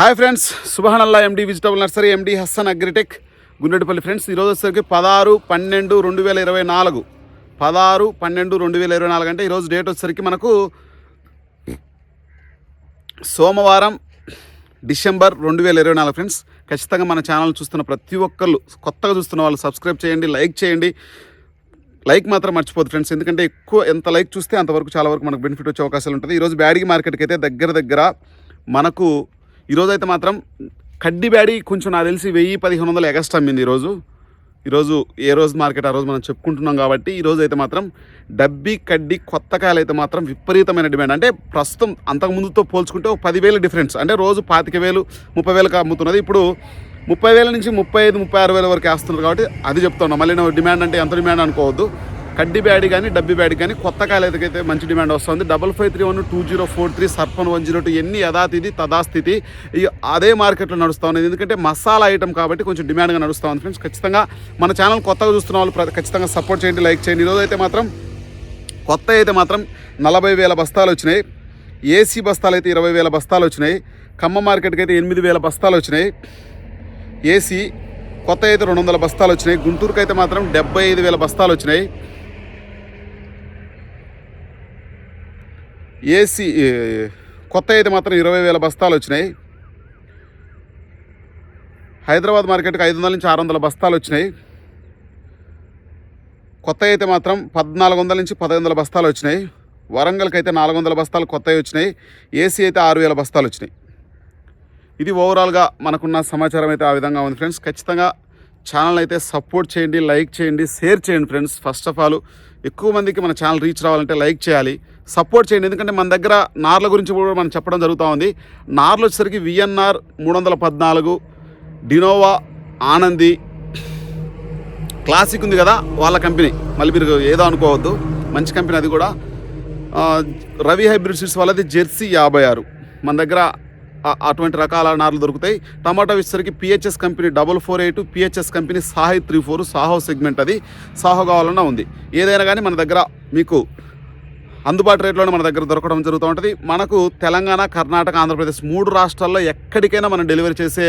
Hi friends సుబహానల్లా MD vegetable nursery MD Hassan agritech Gundetipalli friends ఈరోజు వచ్చేసరికి పదహారు పన్నెండు రెండు వేల ఇరవై నాలుగు. పదహారు పన్నెండు రెండు వేల ఇరవై నాలుగు అంటే ఈరోజు డేట్ వచ్చేసరికి మనకు సోమవారం డిసెంబర్ రెండు వేల ఇరవై నాలుగు ఫ్రెండ్స్. ఖచ్చితంగా మన ఛానల్ చూస్తున్న ప్రతి ఒక్కళ్ళు కొత్తగా చూస్తున్న వాళ్ళు సబ్స్క్రైబ్ చేయండి లైక్ చేయండి. లైక్ మాత్రం మర్చిపోదు ఫ్రెండ్స్ ఎందుకంటే ఎక్కువ ఎంత లైక్ చూస్తే అంతవరకు చాలా వరకు మనకు బెనిఫిట్ వచ్చే అవకాశాలు ఉంటుంది. ఈరోజు బ్యాడీ మార్కెట్కి అయితే దగ్గర దగ్గర మనకు ఈరోజైతే మాత్రం కడ్డీ బ్యాడీ కొంచెం నాకు తెలిసి వెయ్యి పదిహేను వందలు ఎగస్ట్ అమ్మింది ఈరోజు. ఈరోజు ఏ రోజు మార్కెట్ ఆ రోజు మనం చెప్పుకుంటున్నాం కాబట్టి ఈరోజు అయితే మాత్రం డబ్బి కడ్డీ కొత్త కాయలు అయితే మాత్రం విపరీతమైన డిమాండ్. అంటే ప్రస్తుతం అంతకు ముందుతో పోల్చుకుంటే ఒక పదివేలు డిఫరెన్స్. అంటే రోజు పాతిక వేలు ముప్పై వేలకు అమ్ముతున్నది. ఇప్పుడు ముప్పై వేల నుంచి ముప్పై ఐదు ముప్పై ఆరు వేల వరకు వేస్తున్నారు కాబట్టి అది చెప్తున్నాం మళ్ళీ డిమాండ్ అంటే ఎంత డిమాండ్ అనుకోవద్దు. కడ్డీ బ్యాడ్ కానీ డబ్బి బ్యాడ్ కానీ కొత్త కాలేదకైతే అయితే మంచి డిమాండ్ వస్తుంది. Double five three one two zero four three సర్పన్ one zero two ఎన్ని యథాతిథి తదాస్థితి ఈ అదే మార్కెట్లో నడుస్తూ ఉన్నది. ఎందుకంటే మసాలా ఐటమ్ కాబట్టి కొంచెం డిమాండ్గా నడుస్తూ ఉంది ఫ్రెండ్స్. ఖచ్చితంగా మన ఛానల్ కొత్తగా చూస్తున్న వాళ్ళు ఖచ్చితంగా సపోర్ట్ చేయండి లైక్ చేయండి. ఈరోజు అయితే మాత్రం కొత్త అయితే మాత్రం నలభై వేల బస్తాలు వచ్చినాయి. ఏసీ బస్తాలు అయితే ఇరవై వేల బస్తాలు వచ్చినాయి. కమ్మ మార్కెట్కి అయితే ఎనిమిది వేల బస్తాలు వచ్చినాయి. ఏసీ కొత్త అయితే రెండు వందల బస్తాలు వచ్చినాయి. గుంటూరుకి అయితే మాత్రం డెబ్బై ఐదు వేల బస్తాలు వచ్చినాయి. ఏసీ కొత్త అయితే మాత్రం ఇరవై వేల బస్తాలు వచ్చినాయి. హైదరాబాద్ మార్కెట్కి ఐదు వందల నుంచి ఆరు వందల బస్తాలు వచ్చినాయి. కొత్త అయితే మాత్రం పద్నాలుగు వందల నుంచి పదహైదు వందల బస్తాలు వచ్చినాయి. వరంగల్కి అయితే నాలుగు వందల బస్తాలు కొత్తవి వచ్చినాయి. ఏసీ అయితే ఆరు వేల బస్తాలు వచ్చినాయి. ఇది ఓవరాల్గా మనకున్న సమాచారం అయితే ఆ విధంగా ఉంది ఫ్రెండ్స్. ఖచ్చితంగా ఛానల్ అయితే సపోర్ట్ చేయండి లైక్ చేయండి షేర్ చేయండి ఫ్రెండ్స్. ఫస్ట్ ఆఫ్ ఆల్ ఎక్కువ మందికి మన ఛానల్ రీచ్ రావాలంటే లైక్ చేయాలి. సపోర్ట్ చేయండి. ఎందుకంటే మన దగ్గర నార్ల గురించి కూడా మనం చెప్పడం జరుగుతూ ఉంది. నార్లు వచ్చేసరికి విఎన్ఆర్ మూడు వందల పద్నాలుగు డినోవా ఆనంది క్లాసిక్ ఉంది కదా వాళ్ళ కంపెనీ. మళ్ళీ మీరు ఏదో అనుకోవద్దు. మంచి కంపెనీ అది కూడా. రవి హైబ్రిడ్ సీడ్స్ వాళ్ళది జెర్సీ యాభై ఆరు. మన దగ్గర అటువంటి రకాల నార్లు దొరుకుతాయి. టమాటా వచ్చేసరికి PHS company double four eight PHS company Sahi three four సాహో సెగ్మెంట్ అది. సాహో కావాలన్నా ఉంది. ఏదైనా కానీ మన దగ్గర మీకు అందుబాటు రేట్లోనే మన దగ్గర దొరకడం జరుగుతూ ఉంటుంది. మనకు తెలంగాణ కర్ణాటక ఆంధ్రప్రదేశ్ మూడు రాష్ట్రాల్లో ఎక్కడికైనా మనం డెలివరీ చేసే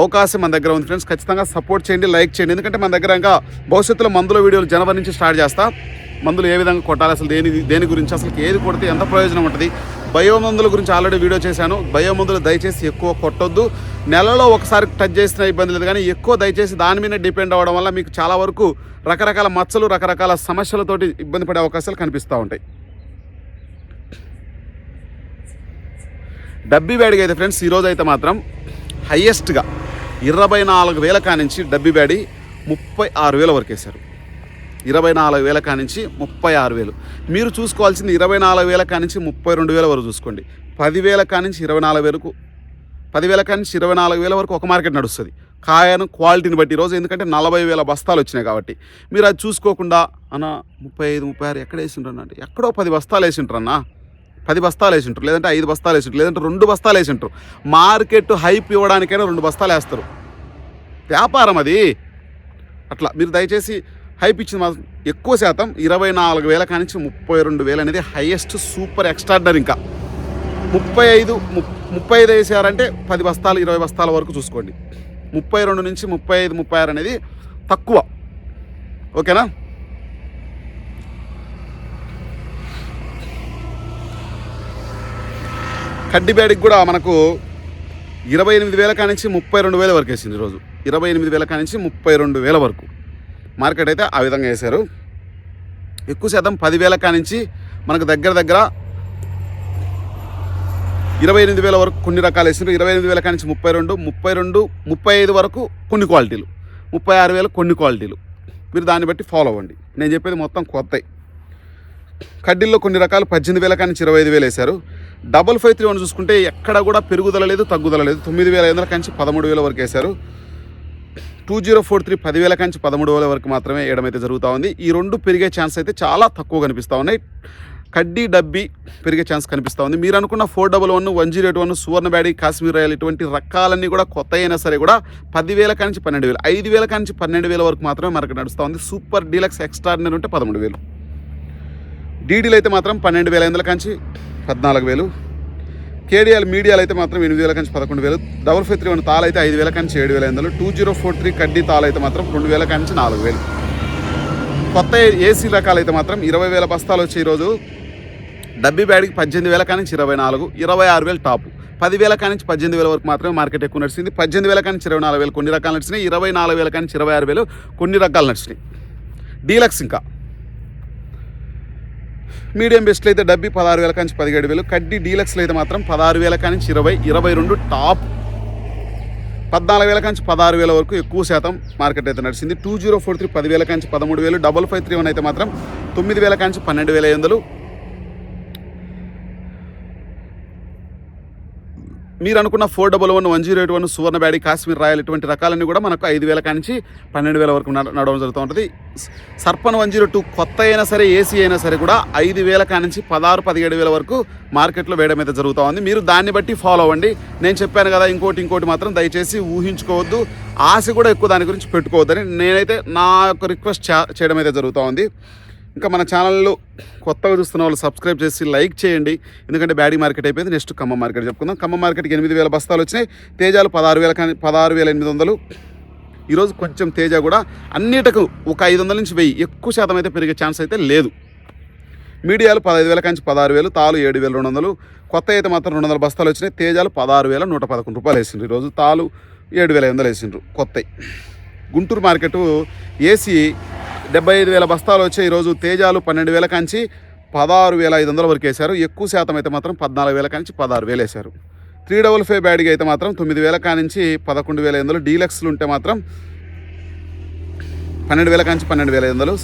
అవకాశం మన దగ్గర ఉంది ఫ్రెండ్స్. ఖచ్చితంగా సపోర్ట్ చేయండి లైక్ చేయండి. ఎందుకంటే మన దగ్గర ఇంకా భవిష్యత్తులో మందుల వీడియోలు జనవరి నుంచి స్టార్ట్ చేస్తా. మందులు ఏ విధంగా కొట్టాలి అసలు దేని దేని గురించి అసలు ఏది కొడితే ఎంత ప్రయోజనం ఉంటుంది బయో మందుల గురించి ఆల్రెడీ వీడియో చేశాను. బయో మందులు దయచేసి ఎక్కువ కొట్టొద్దు. నెలలో ఒకసారి టచ్ చేసిన ఇబ్బంది లేదు. కానీ ఎక్కువ దయచేసి దాని మీద డిపెండ్ అవ్వడం వల్ల మీకు చాలా వరకు రకరకాల మచ్చలు రకరకాల సమస్యలతోటి ఇబ్బంది పడే అవకాశాలు కనిపిస్తూ ఉంటాయి. డబ్బీ బ్యాడీకి అయితే ఫ్రెండ్స్ ఈరోజు అయితే మాత్రం హయ్యెస్ట్గా ఇరవై నాలుగు వేల కానించి డబ్బీ బ్యాడి ముప్పై ఆరు వేల వరకు వేశారు. ఇరవై నాలుగు వేల కానించి ముప్పై ఆరు వేలు. మీరు చూసుకోవాల్సింది ఇరవై నాలుగు వేల కానించి ముప్పై రెండు వేల వరకు చూసుకోండి. పదివేల కానించి ఇరవై నాలుగు వేలకు పదివేల కానించి ఇరవై నాలుగు వేల వరకు ఒక మార్కెట్ నడుస్తుంది. కాయను క్వాలిటీని బట్టి ఈరోజు ఎందుకంటే నలభై వేల బస్తాలు వచ్చినాయి కాబట్టి. మీరు అది చూసుకోకుండా అన్న ముప్పై ఐదు ముప్పై ఆరు ఎక్కడ వేసిండ్రు అంటే ఎక్కడో పది బస్తాలు వేసింటారు అన్న. పది బస్తాలు వేసింటారు లేదంటే ఐదు బస్తాలు వేసింటారు లేదంటే రెండు బస్తాలు వేసింటారు మార్కెట్ హైప్ ఇవ్వడానికైనా రెండు బస్తాలు వేస్తారు. వ్యాపారం అది. అట్లా మీరు దయచేసి హైప్ ఇచ్చింది మాత్రం ఎక్కువ శాతం ఇరవై నాలుగు వేల కానించి ముప్పై రెండు వేలు అనేది హైయెస్ట్ సూపర్ ఎక్స్ట్రాడినరీ ఇంకా. ముప్పై ఐదు ముప్పై ఐదు వేసారంటే పది బస్తాలు ఇరవై బస్తాల వరకు చూసుకోండి. ముప్పై రెండు నుంచి ముప్పై ఐదు ముప్పై ఆరు అనేది తక్కువ. ఓకేనా? కడ్డిబేడికి కూడా మనకు ఇరవై ఎనిమిది వేల కానించి ముప్పై రెండు వేల వరకు వేసింది ఈరోజు. ఇరవై ఎనిమిది వేల కానించి ముప్పై రెండు వేల వరకు. మార్కెట్ అయితే ఆ విధంగా వేశారు. ఎక్కువ శాతం పదివేల కానించి మనకు దగ్గర దగ్గర ఇరవై ఎనిమిది వేల వరకు కొన్ని రకాలు వేసినారు ఇరవై ఎనిమిది వేల కానించి ముప్పై రెండు ముప్పై రెండు ముప్పై ఐదు వరకు కొన్ని క్వాలిటీలు. ముప్పై ఆరు వేలు కొన్ని క్వాలిటీలు. మీరు దాన్ని బట్టి ఫాలో అవ్వండి. నేను చెప్పేది మొత్తం కొత్తవి కడ్డీల్లో కొన్ని రకాలు పద్దెనిమిది వేల కానించి ఇరవై ఐదు వేలు వేశారు. డబల్ ఫైవ్ త్రీ వన్ చూసుకుంటే ఎక్కడ కూడా పెరుగుదల లేదు తగ్గుదల లేదు. తొమ్మిది వేల ఐదు వందల కానించి పదమూడు వేల వరకు వేశారు. టూ జీరో ఫోర్ త్రీ పదివేల కంచి పదమూడు వేల వరకు మాత్రమే వేయడం అయితే జరుగుతూ ఉంది. ఈ రెండు పెరిగే ఛాన్స్ అయితే చాలా తక్కువ కనిపిస్తూ ఉన్నాయి. కడ్డీ డబ్బీ పెరిగే ఛాన్స్ కనిపిస్తూ ఉంది. మీరు అనుకున్న four double one one zero eight one Suvarna Byadgi Kashmir royal ఇటువంటి రకాలన్నీ కూడా కొత్త అయినా సరే కూడా పదివేల కానించి పన్నెండు వేలు ఐదు వేల కానించి పన్నెండు వేల వరకు మాత్రమే మనకు నడుస్తూ ఉంది. సూపర్ డీలక్స్ ఎక్స్ట్రాడినరీ ఉంటే పదమూడు వేలు. డీడీలు అయితే మాత్రం పన్నెండు వేల ఐదు వందల కాంచి పద్నాలుగు వేలు. కేడిఎల్ మీడియాలు అయితే మాత్రం ఎనిమిది వేల కంచి పదకొండు వేలు. డబుల్ ఫైవ్ త్రీ వన్ తాలు అయితే ఐదు వేల కంచి ఏడు వేల ఐదు టూ జీరో ఫోర్ త్రీ కడ్డీ తాలు అయితే మాత్రం రెండు వేల కంచి నాలుగు వేలు. కొత్త ఏసీ రకాలు అయితే మాత్రం ఇరవై వేల బస్తాలు వచ్చి ఈరోజు డబ్బీ బ్యాడ్కి పద్దెనిమిది వేల కానించి ఇరవై నాలుగు ఇరవై ఆరు వేలు టాప్. పదివేల కానించి పద్దెనిమిది వేల వరకు మాత్రమే మార్కెట్ ఎక్కువ నడిచింది. పద్దెనిమిది వేల కానించి ఇరవై నాలుగు వేలు కొన్ని రకాలు నడిచినాయి. ఇరవై నాలుగు వేల కానించి ఇరవై ఆరు వేలు కొన్ని రకాలు నడిచినాయి. డీలక్స్ ఇంకా. మీడియం బెస్ట్లో అయితే డబ్బి పదహారు వేల కానించి పదిహేడు వేలు కడ్డీ డీలక్స్లో అయితే మాత్రం పదహారు వేల కానించి ఇరవై ఇరవై రెండు టాప్. పద్నాలుగు వేల కాంచి పదహారు వేల వరకు ఎక్కువ శాతం మార్కెట్ అయితే నడిచింది. టూ జీరో ఫోర్ త్రీ పదివేల కాంచి పదమూడు వేలు డబల్ ఫైవ్ త్రీ వన్ అయితే మాత్రం తొమ్మిది వేల కాంచి పన్నెండు వేల ఐదు వందలు మీరు అనుకున్న four double one one zero eight one Suvarna Byadgi Kashmir royal ఇటువంటి రకాలన్నీ కూడా మనకు ఐదు వేల కానించి పన్నెండు వేల వరకు నడవడం జరుగుతూ ఉంటుంది. సర్పన్ వన్ జీరో టూ కొత్త అయినా సరే ఏసీ అయినా సరే కూడా ఐదు వేల కానించి పదహారు పదిహేడు వేల వరకు మార్కెట్లో వేయడం అయితే జరుగుతూ ఉంది. మీరు దాన్ని బట్టి ఫాలో అవ్వండి. నేను చెప్పాను కదా ఇంకోటి ఇంకోటి మాత్రం దయచేసి ఊహించుకోవద్దు. ఆశ కూడా ఎక్కువ దాని గురించి పెట్టుకోవద్దని నేనైతే నా యొక్క రిక్వెస్ట్ చేయడం అయితే జరుగుతూ ఉంది. ఇంకా మన ఛానల్లో కొత్తగా చూస్తున్న వాళ్ళు సబ్స్క్రైబ్ చేసి లైక్ చేయండి. ఎందుకంటే బ్యాడీ మార్కెట్ అయిపోయింది. నెక్స్ట్ కమ్మ మార్కెట్ చెప్పుకుందాం. కమ్మ మార్కెట్కి ఎనిమిది వేల బస్తాలు వచ్చినాయి. తేజాలు పదహారు వేల కానీ పదహారు వేల ఎనిమిది వందలు. ఈరోజు కొంచెం తేజ కూడా అన్నిటికు ఒక ఐదు వందల నుంచి వెయ్యి ఎక్కువ శాతం అయితే పెరిగే ఛాన్స్ అయితే లేదు. మీడియాలు పదహైదు వేల కంచి పదహారు వేలు తాలు ఏడు వేల రెండు వందలు. కొత్త అయితే మాత్రం రెండు వందల బస్తాలు వచ్చినాయి. తేజాలు పదహారు వేల నూట పదకొండు రూపాయలు వేసిండ్రు ఈరోజు తాలు ఏడు వేల ఐదు వందలు వేసిండ్రు కొత్త. గుంటూరు మార్కెట్ ఏసీ డెబ్బై ఐదు వేల బస్తాలు వచ్చే ఈరోజు తేజాలు పన్నెండు వేల కంచి పదహారు వేల ఐదు వందల వరకు వేశారు. ఎక్కువ శాతం అయితే మాత్రం పద్నాలుగు వేల కానించి పదహారు వేలు వేశారు. త్రీ డబుల్ ఫైవ్ బ్యాడ్గా అయితే మాత్రం తొమ్మిది వేల కానించి పదకొండు వేల ఐదు వందలు. డీలక్స్లు ఉంటే మాత్రం పన్నెండు వేల కాంచి పన్నెండు వేల ఐదు వందలు.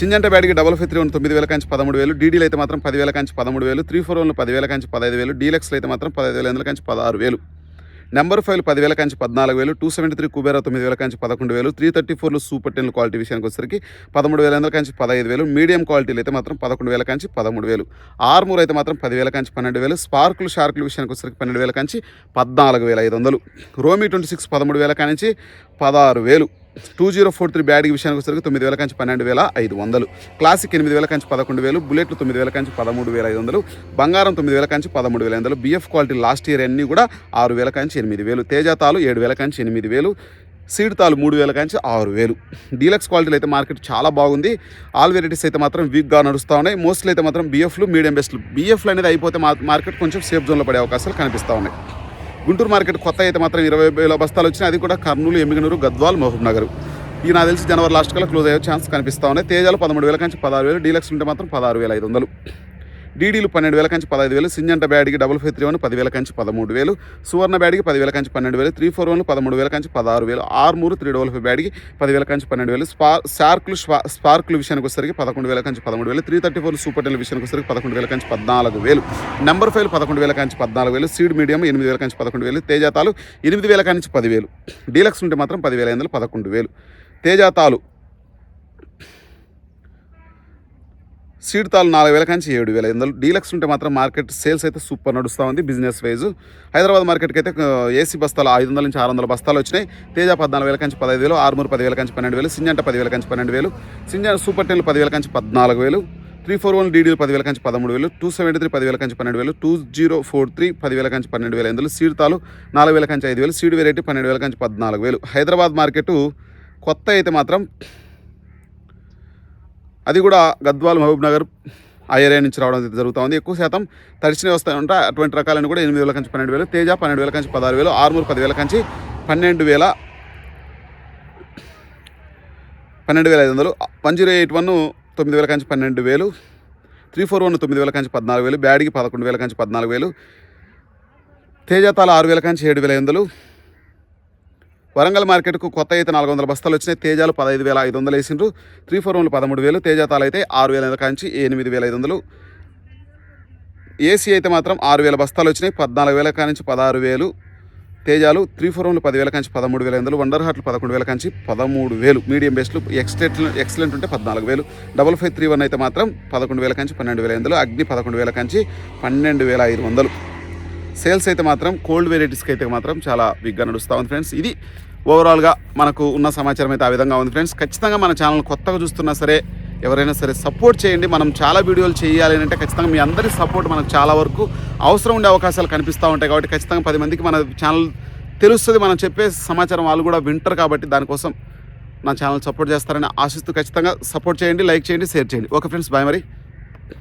సింజంట బ్యాడ్కి డబల్ ఫైవ్ త్రీ వన్ తొమ్మిది వేల కాంచి పదమూడు వేలు. డీడీలు అయితే మాత్రం పదివేల కాంచి పదమూడు వేలు. త్రీ ఫోర్ వన్లు పదివేల కాంచి పదహైదు వేలు. డీలక్స్లు అయితే మాత్రం పదహైదు వేల ఐదు కాంచి పదహారు వేలు. నెంబర్ ఫైవ్ పదివేల కంచి పద్నాలుగు వేలు టూ సెవెంటీ త్రీ కుబేరా తొమ్మిది వేల కంచి పదకొండు వేలు త్రీ థర్టీ ఫోర్లు సూపర్ టెన్ క్వాలిటీ విషయానికి వచ్చేసరికి పదమూడు వేల ఎనిమిది కంచి పదహైదు వేలు మీడియం క్వాలిటీలు అయితే మాత్రం పదకొండు వేల కంచి పదమూడు వేలు. ఆర్మూర్ అయితే మాత్రం పదివేల కంచి పన్నెండు వేలు స్పార్కులు షార్కులు విషయానికి వచ్చేసరికి పన్నెండు వేల కంచి పద్నాలుగు వేల ఐదు వందలు. రోమి ట్వంటీ సిక్స్ పదమూడు వేల కానించి పదహారు వేలు. టూ జీరో ఫోర్ త్రీ బ్యాడ్ విషయానికి వచ్చేసరికి తొమ్మిది వేల కంచి పన్నెండు వేల ఐదు వందలు. క్లాసిక్ ఎనిమిది వేల కంచి పదకొండు వేలు బుల్లెట్లు తొమ్మిది వేల కంచి పదమూడు వేల ఐదు వందలు బంగారం తొమ్మిది వేల కంచి పదమూడు వేల ఐదు వందలు బిఎఫ్ క్వాలిటీ లాస్ట్ ఇయర్ అన్నీ కూడా ఆరు వేల కంచి ఎనిమిది వేలు. తేజాతాలు ఏడు వేల కంచి ఎనిమిది వేలు సీడ్ తాలు మూడు వేల కంచి ఆరు వేలు. డీలక్స్ క్వాలిటీలు అయితే మార్కెట్ చాలా బాగుంది. ఆల్ వెరైటీస్ అయితే మాత్రం వీక్గా నడుస్తూ ఉన్నాయి. మోస్ట్లీ అయితే మాత్రం బిఎఫ్లు మీడియం బెస్ట్లు బిఎఫ్లు అనేది అయిపోతే మా- మార్కెట్ కొంచెం సేఫ్ జోన్లో పడే అవకాశాలు కనిపిస్తూ ఉన్నాయి. గుంటూరు మార్కెట్ కొత్త అయితే మాత్రం ఇరవై వేల బస్తాలు వచ్చినాయి. అది కూడా కర్నూలు ఎమ్మిగనూరు గద్వాల్ మహబూబ్ నగర్. ఈ నాకు తెలిసి జనవరి లాస్ట్ కల్లా క్లోజ్ అయ్యే ఛాన్స్ కనిపిస్తూ ఉన్నాయి. తేజాలు పదమూడు వేల కంచి పదహారు వేలు డీలక్స్ ఉంటే మాత్రం పదహారు వేల ఐదు వందలు. డీడీలు పన్నెండు వేల కంచి పదహైదు వేలు సింజంట బ్యాడ్కి డబుల్ ఫైవ్ త్రీ వన్ పదివేల కంచి పదమూడు వేలు సువర్ణ బ్యాడ్కి పదివేల కంచి పన్నెండు వేలు త్రీ ఫోర్ వన్ పదమూడు వేల కంచి పదహారు వేలు ఆర్మూరు త్రీ డబుల్ ఫైవ్ బ్యాడ్కి పదివేల కంచి పన్నెండు వేలు స్పార్ షార్క్లు స్పా- స్పార్క్లు విషయానికి వచ్చేసరికి పదకొండు వేల కంచి పదమూడు వేలు త్రీ థర్టీ ఫోర్ సూపర్ టెల్ విషయానికి వచ్చేసరికి పదకొండు వేల కంచి పద్నాలుగు వేలు. నెంబర్ ఫైవ్ పదకొండు వేల కంచి పద్నాలుగు వేలు సీడ్ మీడియం ఎనిమిది వేల కంచి పదకొండు వేలు తేజాతాలు ఎనిమిది వేల కంచి పదివేలు. డీలక్స్ ఉంటే మాత్రం పదివేల ఐదు వందలు పదకొండు వేలు. తేజాతాలు సీడ్ తాలు నాలుగు వేల కంచి ఏడు వేల. ఐదు డీలక్స్ ఉంటే మాత్రం మార్కెట్ సేల్స్ అయితే సూపర్ నడుస్తూ ఉంది బిజినెస్ వైజ్. హైదరాబాద్ మార్కెట్కి అయితే ఏసీ బస్తాలు ఐదు వందల నుంచి ఆరు వందల బస్తాలు వచ్చినాయి. తేజ పద్నాలుగు వేల కంచి పదహైదు వేలు ఆరుమూరు పదివేల కంచి పన్నెండు వేలు సింజంట పదివేల కంచి పన్నెండు వేలు సింజ సూపర్ టెన్లు పదివేల కంచి పద్నాలుగు వేలు త్రీ ఫోర్ వన్ డీడీలు పదివేల కంచి పదమూడు వేలు టూ సెవెంటీ త్రీ పదివేల కంచి పన్నెండు వేలు టూ జీరో ఫోర్ త్రీ పదివేల కంచి పన్నెండు వేల. ఇందులో సీడ్ తాలు నాలుగు వేల కంచి ఐదు వేలు సీడ్ వెరైటీ పన్నెండు వేల కంచి పద్నాలుగు వేలు. హైదరాబాద్ మార్కెట్ కొత్త అయితే మాత్రం అది కూడా గద్వాల్ మహబూబ్ నగర్ ఆ ఏరియా నుంచి రావడం జరుగుతుంది. జరుగుతూ ఉంది ఎక్కువ శాతం తడిచినవి వస్తాయి ఉంటా అటువంటి రకాలను కూడా ఎనిమిది వేల కంచి పన్నెండు వేలు తేజ పన్నెండు వేల కంచి పదహారు వేలు ఆరుమూరు పదివేల కంచి పన్నెండు వేల పన్నెండు వేల ఐదు వందలు వన్ జీరో ఎయిట్ వన్ తొమ్మిది వేల కంచి పన్నెండు వేలు త్రీ ఫోర్ వన్ తొమ్మిది వేల కంచి పద్నాలుగు వేలు బ్యాడ్కి పదకొండు వేల కంచి పద్నాలుగు వేలు తేజతాల ఆరు వేల కంచి ఏడు వేల ఐదు వందలు వరంగల్ మార్కెట్కు కొత్త అయితే నాలుగు వందల బస్తాలు వచ్చినాయి. తేజాలు పదహైదు వేల ఐదు వందలు వేసిండ్రు. త్రీ ఫోర్ వన్లు పదమూడు వేలు. తేజాతాలు అయితే ఆరు వేల కాంచి ఎనిమిది వేల ఐదు వందలు. ఏసీ అయితే మాత్రం ఆరు వేల బస్తాలు వచ్చినాయి. పద్నాలుగు వేల కానించి పదహారు వేలు. తేజాలు త్రీ ఫోర్ వన్లు పదివేల కంచి పదమూడు వేల ఐదు వందలు. వండర్ హాట్లు పదకొండు వేల కంచి పదమూడు వేలు. మీడియం బెస్ట్లు ఎక్స్టెట్ ఎక్సలెంట్ ఉంటే పద్నాలుగు వేలు. డబల్ ఫైవ్ త్రీ వన్ అయితే మాత్రం పదకొండు వేల కంచి పన్నెండు వేల ఐదు అగ్ని పదకొండు వేల కంచి పన్నెండు వేల ఐదు వందలు. సేల్స్ అయితే మాత్రం కోల్డ్ వెరైటీస్కి అయితే మాత్రం చాలా బిగ్గా నడుస్తూ ఉంది ఫ్రెండ్స్. ఇది ఓవరాల్గా మనకు ఉన్న సమాచారం అయితే ఆ విధంగా ఉంది ఫ్రెండ్స్. ఖచ్చితంగా మన ఛానల్ కొత్తగా చూస్తున్నా సరే ఎవరైనా సరే సపోర్ట్ చేయండి. మనం చాలా వీడియోలు చేయాలి అంటే ఖచ్చితంగా మీ అందరి సపోర్ట్ మనకు చాలా వరకు అవసరం ఉండే అవకాశాలు కనిపిస్తూ ఉంటాయి కాబట్టి ఖచ్చితంగా పది మందికి మన ఛానల్ తెలుస్తుంది. మనం చెప్పే సమాచారం వాళ్ళు కూడా వింటారు కాబట్టి దానికోసం నా ఛానల్ సపోర్ట్ చేస్తారని ఆశిస్తూ ఖచ్చితంగా సపోర్ట్ చేయండి లైక్ చేయండి షేర్ చేయండి. ఓకే ఫ్రెండ్స్ బాయ్ మరి.